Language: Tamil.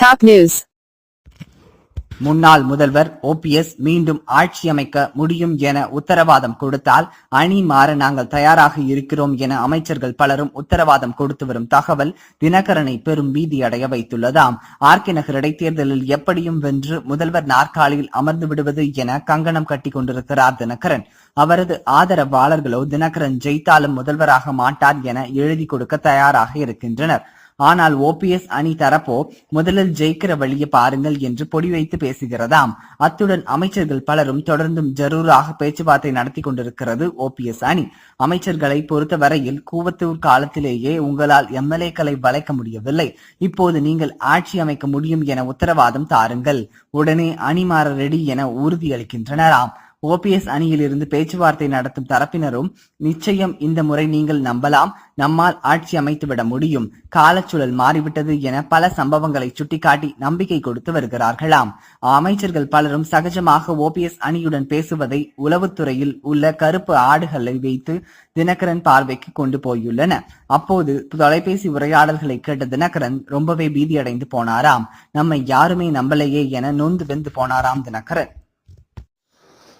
டாப் நியூஸ் முன்னாள் முதல்வர் ஓபிஎஸ் மீண்டும் ஆட்சி அமைக்க முடியும் என உத்தரவாதம் கொடுத்தால் அணி மாற நாங்கள் தயாராக இருக்கிறோம் என அமைச்சர்கள் பலரும் உத்தரவாதம் கொடுத்து வரும் தகவல் தினகரனை பெரும் பீதியடைய வைத்துள்ளதாம். ஆர்கே நகர் இடைத்தேர்தலில் எப்படியும் வென்று முதல்வர் நாற்காலியில் அமர்ந்து விடுவது என கங்கணம் கட்டி கொண்டிருக்கிறார் தினகரன். அவரது ஆதரவாளர்களோ தினகரன் ஜெயித்தாலும் முதல்வராக மாட்டார் என எழுதி கொடுக்க தயாராக இருக்கின்றனர். ஆனால் ஓபிஎஸ் அணி தரப்போ முதலில் ஜெயிக்கிற வழியை பாருங்கள் என்று பொடி வைத்து பேசுகிறதாம். அத்துடன் அமைச்சர்கள் பலரும் தொடர்ந்தும் ஜரூராக பேச்சுவார்த்தை நடத்தி கொண்டிருக்கிறது ஓபிஎஸ் அணி. அமைச்சர்களை பொறுத்தவரையில் கூவத்தூர் காலத்திலேயே உங்களால் எம்எல்ஏக்களை வளைக்க முடியவில்லை. இப்போது நீங்கள் ஆட்சி அமைக்க முடியும் என உத்தரவாதம் தாருங்கள். உடனே அணி மாற ரெடி என உறுதியளிக்கின்றனராம். ஓபிஎஸ் அணியிலிருந்து பேச்சுவார்த்தை நடத்தும் தரப்பினரும் நிச்சயம் இந்த முறை நீங்கள் நம்பலாம். நம்மால் ஆட்சி அமைத்துவிட முடியும். காலச்சூழல் மாறிவிட்டது என பல சம்பவங்களை சுட்டிக்காட்டி நம்பிக்கை கொடுத்து வருகிறார்களாம். அமைச்சர்கள் பலரும் சகஜமாக ஓபிஎஸ் அணியுடன் பேசுவதை உளவுத்துறையில் உள்ள கருப்பு ஆடுகளை வைத்து தினகரன் பார்வைக்கு கொண்டு போயுள்ளன. அப்போது தொலைபேசி உரையாடல்களை கேட்ட தினகரன் ரொம்பவே பீதியடைந்து போனாராம். நம்மை யாருமே நம்பலையே என நொந்து வெந்து போனாராம் தினகரன்.